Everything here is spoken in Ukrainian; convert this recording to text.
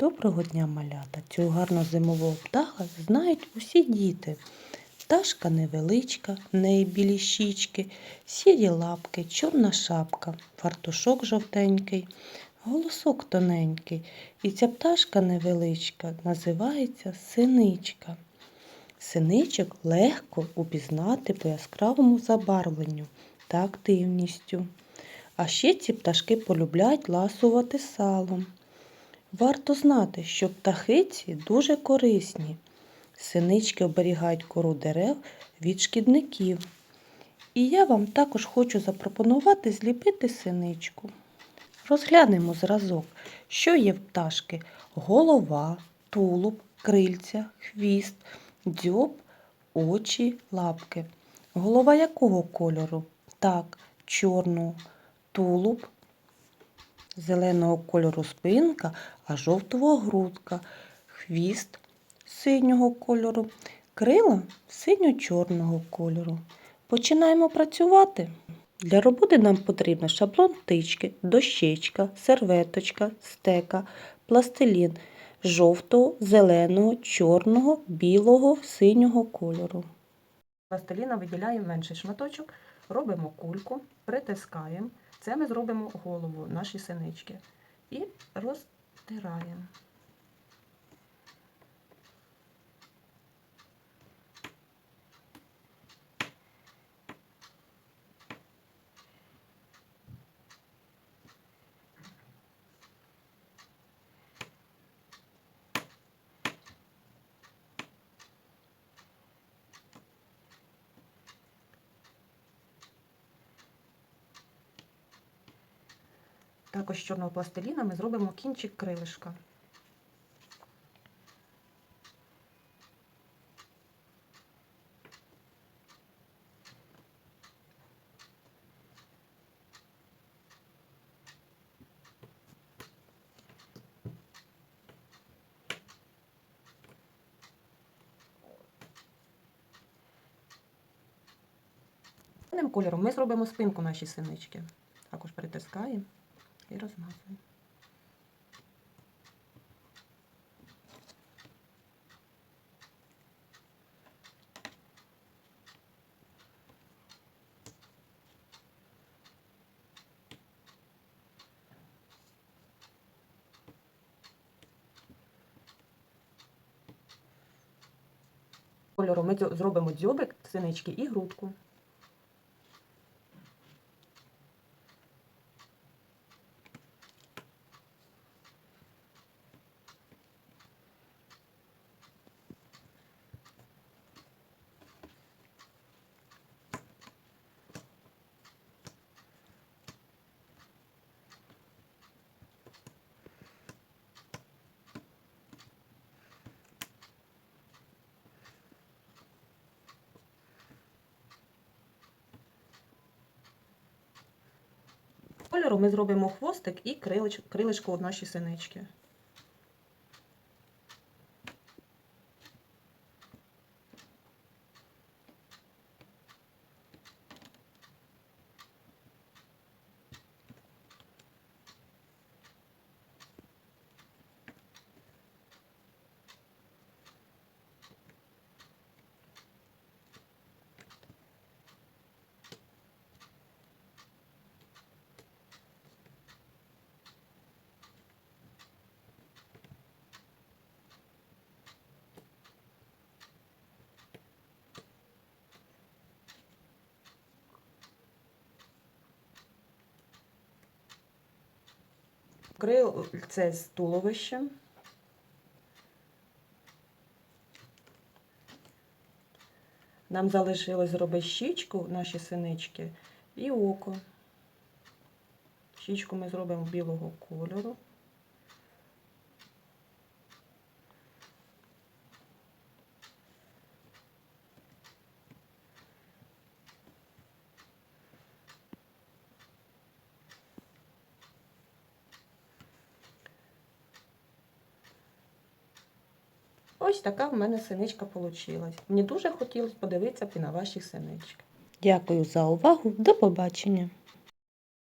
Доброго дня, малята! Цього гарного зимового птаха знають усі діти. Пташка невеличка, в неї білі щічки, сірі лапки, чорна шапка, фартушок жовтенький, голосок тоненький. І ця пташка невеличка називається синичка. Синичок легко упізнати по яскравому забарвленню та активністю. А ще ці пташки полюбляють ласувати салом. Варто знати, що птахи ці дуже корисні. Синички оберігають кору дерев від шкідників. І я вам також хочу запропонувати зліпити синичку. Розглянемо зразок, що є в пташки: голова, тулуб, крильця, хвіст, дзьоб, очі, лапки. Голова якого кольору? Так, чорного, тулуб зеленого кольору спинка, а жовтого грудка, хвіст синього кольору, крила синьо-чорного кольору. Починаємо працювати. Для роботи нам потрібно шаблон птички, дощечка, серветочка, стека, пластилін жовтого, зеленого, чорного, білого, синього кольору. Пластиліна виділяємо менший шматочок, робимо кульку, притискаємо. Це ми зробимо голову нашої синички. І розтираємо. Також чорного пластиліна ми зробимо кінчик крилишка. Кольором ми зробимо спинку нашій синички. Також притискаємо і розмазуємо. Кольору ми зробимо дзьобик синички і грудку. Кольору ми зробимо хвостик і крилишко від синички. Крильце з туловищем. Нам залишилось зробити щічку наші синички і око. Щічку ми зробимо білого кольору. Ось така в мене синичка вийшла. Мені дуже хотілося подивитися на ваші синички. Дякую за увагу. До побачення!